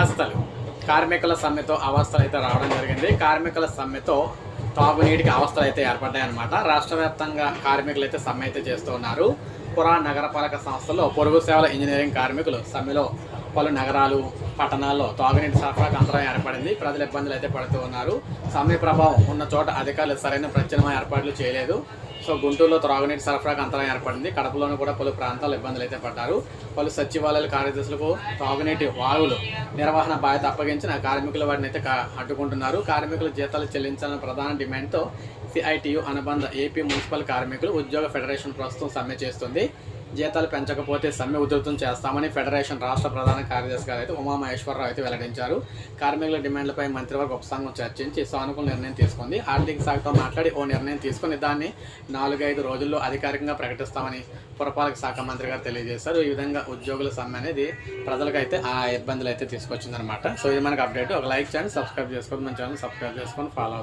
అవస్థలు. కార్మికుల సమ్మెతో అవస్థలు అయితే రావడం జరిగింది. కార్మికుల సమ్మెతో తాగునీటికి అవస్థలు అయితే ఏర్పడ్డాయన్నమాట. రాష్ట్ర వ్యాప్తంగా కార్మికులు అయితే సమ్మె అయితే చేస్తూ ఉన్నారు. పురా నగరపాలక సంస్థలో పొరుగు సేవల ఇంజనీరింగ్ కార్మికులు సమ్మెలో పలు నగరాలు పట్టణాల్లో తాగునీటి సరఫరాకు అంతరాయం ఏర్పడింది. ప్రజలు ఇబ్బందులు అయితే పడుతూ ఉన్నారు. సమ్మె ప్రభావం ఉన్న చోట అధికారులు సరైన ప్రత్యామ్నాయ ఏర్పాట్లు చేయలేదు. సో గుంటూరులో త్రాగునీటి సరఫరాకు అంతరాయం ఏర్పడింది. కడపలోనూ కూడా పలు ప్రాంతాలు ఇబ్బందులు అయితే పడ్డారు. పలు సచివాలయాల కార్యదర్శులకు తాగునీటి వాయువులు నిర్వహణ బాధ్యత అప్పగించిన కార్మికులు వాటిని అయితే అడ్డుకుంటున్నారు. కార్మికుల జీతాలు చెల్లించాలన్న ప్రధాన డిమాండ్తో సిఐటియు అనుబంధ ఏపీ మున్సిపల్ కార్మికులు ఉద్యోగ ఫెడరేషన్ ప్రస్తుతం సమ్మె చేస్తుంది. జీతాలు పెంచకపోతే సమ్మె ఉధృతం చేస్తామని ఫెడరేషన్ రాష్ట్ర ప్రధాన కార్యదర్శి గారు అయితే ఉమామహేశ్వరరావు అయితే వెల్లడించారు. కార్మికుల డిమాండ్లపై మంత్రివర్గ ఉపసంఘం చర్చించి సానుకూల నిర్ణయం తీసుకుంది. ఆర్థిక శాఖతో మాట్లాడి ఓ నిర్ణయం తీసుకుని దాన్ని నాలుగైదు రోజుల్లో అధికారికంగా ప్రకటిస్తామని పురపాలక శాఖ మంత్రి గారు తెలియజేశారు. ఈ విధంగా ఉద్యోగుల సమ్మె అనేది ప్రజలకైతే ఆ ఇబ్బందులు అయితే తీసుకొచ్చిందనమాట సో ఇది మనకు అప్డేట్ ఒక లైక్ చేయండి సబ్స్క్రైబ్ చేసుకోండి మన ఛానల్ సబ్స్క్రైబ్ చేసుకొని ఫాలో